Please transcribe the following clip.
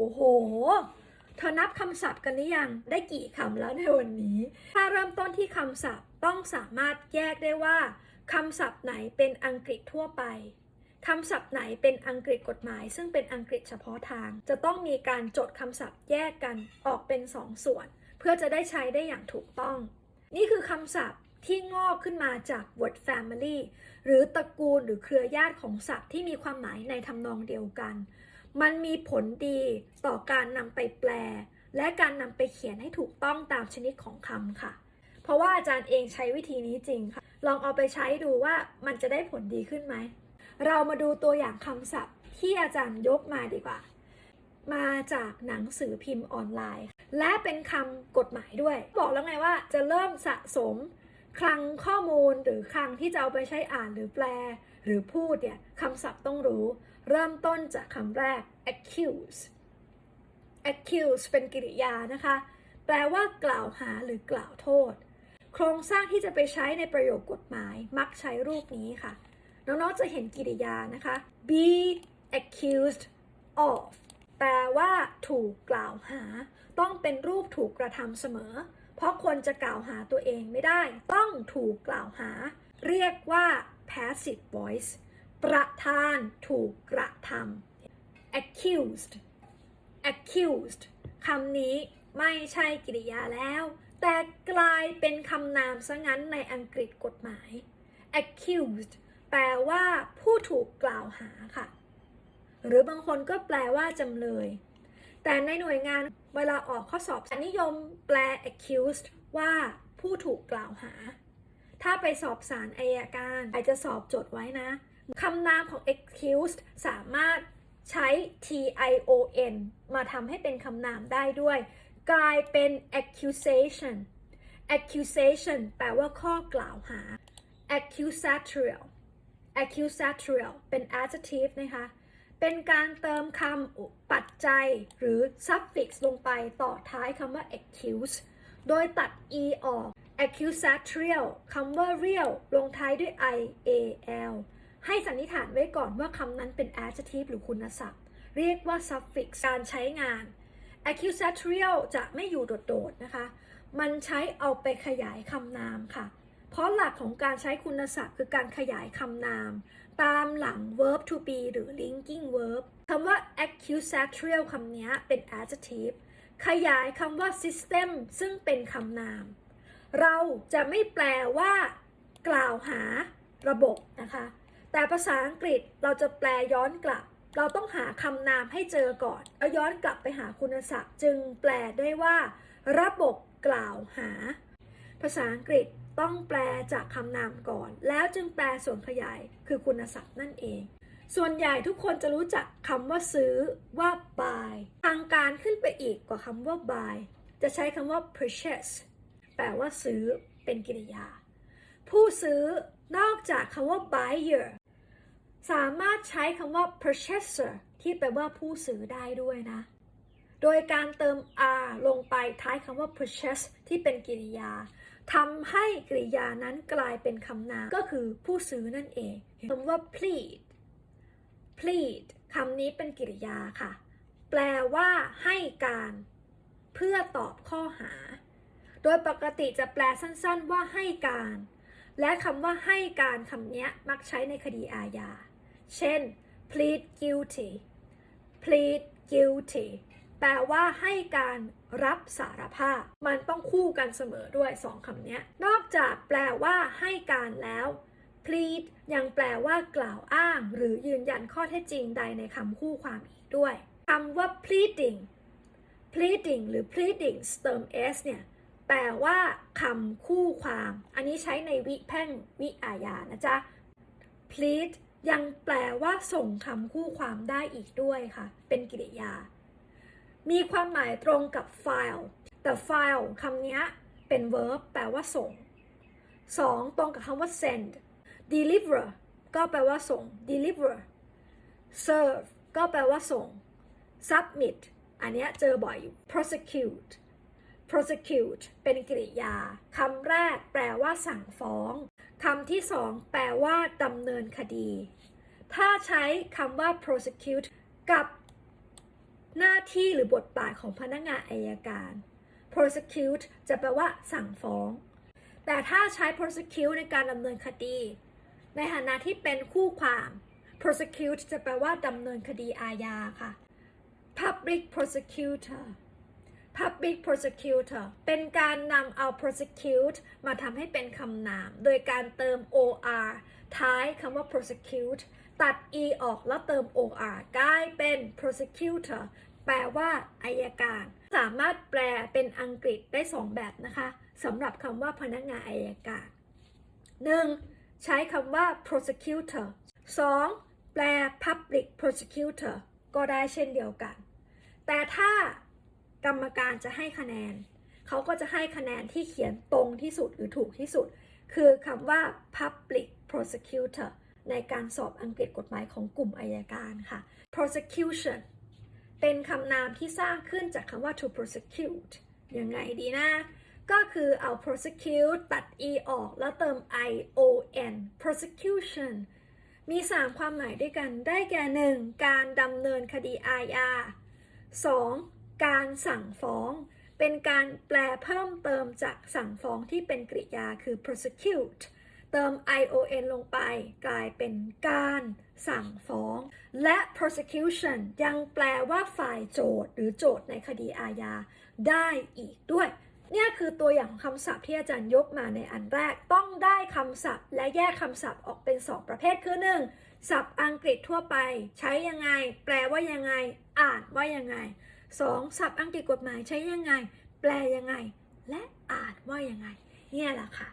โอ้โห เธอนับคำศัพท์กันหรือยัง ได้กี่คำแล้วในวันนี้ ถ้าเริ่มต้นที่คำศัพท์ต้องสามารถแยกได้ว่าคำศัพท์ไหนเป็นอังกฤษทั่วไปคำศัพท์ไหนเป็นอังกฤษกฎหมาย ซึ่งเป็นอังกฤษเฉพาะทาง จะต้องมีการจดคำศัพท์แยกกันออกเป็นสองส่วน เพื่อจะได้ใช้ได้อย่างถูกต้อง นี่คือคำศัพท์ที่งอกขึ้นมาจาก word family หรือตระกูลหรือเครือญาติของศัพท์ที่มีความหมายในทำนองเดียวกัน มันมีผลดีต่อการนำไปแปล และการนำไปเขียนให้ถูกต้องตามชนิดของคำค่ะ เพราะว่าอาจารย์เองใช้วิธีนี้จริงค่ะ ลองเอาไปใช้ดูว่ามันจะได้ผลดีขึ้นไหม เรามาดูตัวอย่างคำศัพท์ที่อาจารย์ยกมาดีกว่า มาจากหนังสือพิมพ์ออนไลน์ และเป็นคำกฎหมายด้วย บอกแล้วไงว่าจะเริ่มสะสมคลังข้อมูลหรือคลังที่จะเอาไปใช้อ่านหรือแปล หรือพูดเนี่ยคำศัพท์ต้องรู้ เริ่มต้นจากคำแรก accuse accuse เป็นกริยานะคะ แปลว่ากล่าวหาหรือกล่าวโทษ โครงสร้างที่จะไปใช้ในประโยคกฎหมายมักใช้รูปนี้ค่ะ น้องๆจะเห็นกริยานะคะ be accused of แปลว่าถูกกล่าวหา ต้องเป็นรูปถูกกระทำเสมอ เพราะคนจะกล่าวหาตัวเองไม่ได้ ต้องถูกกล่าวหา เรียกว่า passive voice ประธานถูกกระทำ accused accused คำนี้ไม่ใช่กริยาแล้ว แต่กลายเป็นคำนามซะงั้นในอังกฤษกฎหมาย accused แปลว่าผู้ถูกกล่าวหาค่ะ หรือบางคนก็แปลว่าจำเลย แต่ในหน่วยงานเวลาออกข้อสอบนิยมแปล accused ว่าผู้ถูกกล่าวหา ถ้าไปสอบสารอายการอาจจะสอบจดไว้นะ คำนามของ accused สามารถใช้ tion มาทำให้เป็นคำนามได้ด้วย กลายเป็น accusation accusation แปลว่าข้อกล่าวหา accusatorial accusatorial เป็น adjective นะคะ เป็นการเติมคำปัจจัยหรือ suffix ลงไปต่อท้ายคำว่า accuse โดยตัด e ออก accusatorial คำว่า real ลงท้ายด้วย i a l ให้สันนิษฐานไว้ก่อนว่าคำนั้นเป็น adjective หรือคุณศัพท์ เรียกว่า suffix การใช้งาน accusatorial จะไม่อยู่โดดๆนะคะ มันใช้เอาไปขยายคำนามค่ะ เพราะหลักของการใช้คุณศัพท์คือการขยายคำนาม ตามหลัง verb to be หรือ linking verb คำว่า accusatorial คำนี้เป็น adjective ขยายคำว่า system ซึ่งเป็นคำนาม เราจะไม่แปลว่า กล่าวหาระบบนะคะ แต่ภาษาอังกฤษเราจะแปลย้อนกลับ เราต้องหาคำนามให้เจอก่อนแล้วย้อนกลับไปหาคุณศัพท์ จึงแปลได้ว่า ระบบกล่าวหา ภาษาอังกฤษต้องแปลจากคำนามก่อน แล้วจึงแปลส่วนขยายคือคุณศัพท์นั่นเอง ส่วนใหญ่ทุกคนจะรู้จักคำว่าซื้อว่า buy ทางการขึ้นไปอีกกว่าคำว่า buy จะใช้คำว่า purchase แปลว่าซื้อเป็นกริยา ผู้ซื้อนอกจากคำว่า buyer สามารถใช้คำว่า purchaser ที่แปลว่าผู้ซื้อได้ด้วยนะ โดยการเติม r ลงไปท้ายคำว่า purchase ที่เป็นกริยาทำให้กริยานั้นกลายเป็นคำนามก็คือผู้ซื้อนั่นเองคำว่า plead plead คำนี้เป็นกริยาค่ะ แปลว่าให้การ เพื่อตอบข้อหา โดยปกติจะแปลสั้นๆว่าให้การ และคำว่าให้การคำนี้มักใช้ในคดีอาญา เช่น plead guilty plead guilty แปลว่าให้การรับสารภาพ มันต้องคู่กันเสมอด้วยสองคำนี้นอกจากแปลว่าให้การแล้ว plead ยังแปลว่ากล่าวอ้าง หรือยืนยันข้อเท็จจริงใดในคำคู่ความอีกด้วยคำว่า pleading pleading หรือ pleading เติม s เนี่ยแปลว่าคำคู่ความ อันนี้ใช้ในวิแพ่งวิอาญานะจ๊ะ plead ยังแปลว่าส่งคำคู่ความได้อีกด้วยค่ะ เป็นกริยา มีความหมายตรงกับ file แต่ file คำนี้เป็น verb แปลว่าส่ง 2. ตรงกับคำว่า send deliver ก็แปลว่าส่ง deliver serve ก็แปลว่าส่ง submit อันนี้เจอบ่อยอยู่ prosecute prosecute เป็นกริยา คำแรกแปลว่าสั่งฟ้อง คำที่สองแปลว่าดำเนินคดี ถ้าใช้คำว่า prosecute กับหน้าที่หรือบทบาทของพนักงานอายการ prosecute จะแปลว่าสั่งฟ้อง แต่ถ้าใช้ prosecute ในการดำเนินคดี ในฐานะที่เป็นคู่ความ prosecute จะแปลว่าดำเนินคดีอาญาค่ะ public prosecutor public prosecutor เป็นการนำเอา prosecute มาทำให้เป็นคำนาม โดยการเติม or ท้ายคำว่า prosecute ตัด e ออกแล้วเติม or กลายเป็น prosecutor แปลว่าอายการ สามารถแปลเป็นอังกฤษได้สองแบบนะคะสำหรับคำว่าพนักงานอายการ 1. ใช้คำว่า prosecutor 2. แปล public prosecutor ก็ได้เช่นเดียวกัน แต่ถ้า กรรมการจะให้คะแนน เขาก็จะให้คะแนนที่เขียนตรงที่สุดหรือถูกที่สุด คือคำว่า public prosecutor ในการสอบอังกฤษกฎหมายของกลุ่มอายการค่ะ prosecution เป็นคำนามที่สร้างขึ้นจากคำว่า to prosecute ยังไงดีนะ ก็คือเอา prosecute ตัด e ออกแล้วเติม i o n prosecution มี 3 ความหมายด้วยกัน ได้แก่ 1. การดำเนินคดีอาญา 2. การสั่งฟ้อง เป็นการแปลเพิ่มเติมจากสั่งฟ้องที่เป็นกริยาคือ prosecute เติม ion ลงไปกลายเป็นการสั่งฟ้อง และ prosecution ยังแปลว่าฝ่ายโจทย์หรือโจทย์ในคดีอาญาได้อีกด้วย เนี่ยคือตัวอย่างของคำศัพท์ที่อาจารย์ยกมาในอันแรกต้องได้คำศัพท์ และแยกคำศัพท์ออกเป็น 2 ประเภทคือ 1. ศัพท์อังกฤษทั่วไป ใช้ยังไง แปลว่ายังไง อ่านว่ายังไง 2. ศัพท์อังกฤษกฎหมายใช้ยังไง แปลยังไง และอ่านว่ายังไง เนี่ยแหละค่ะ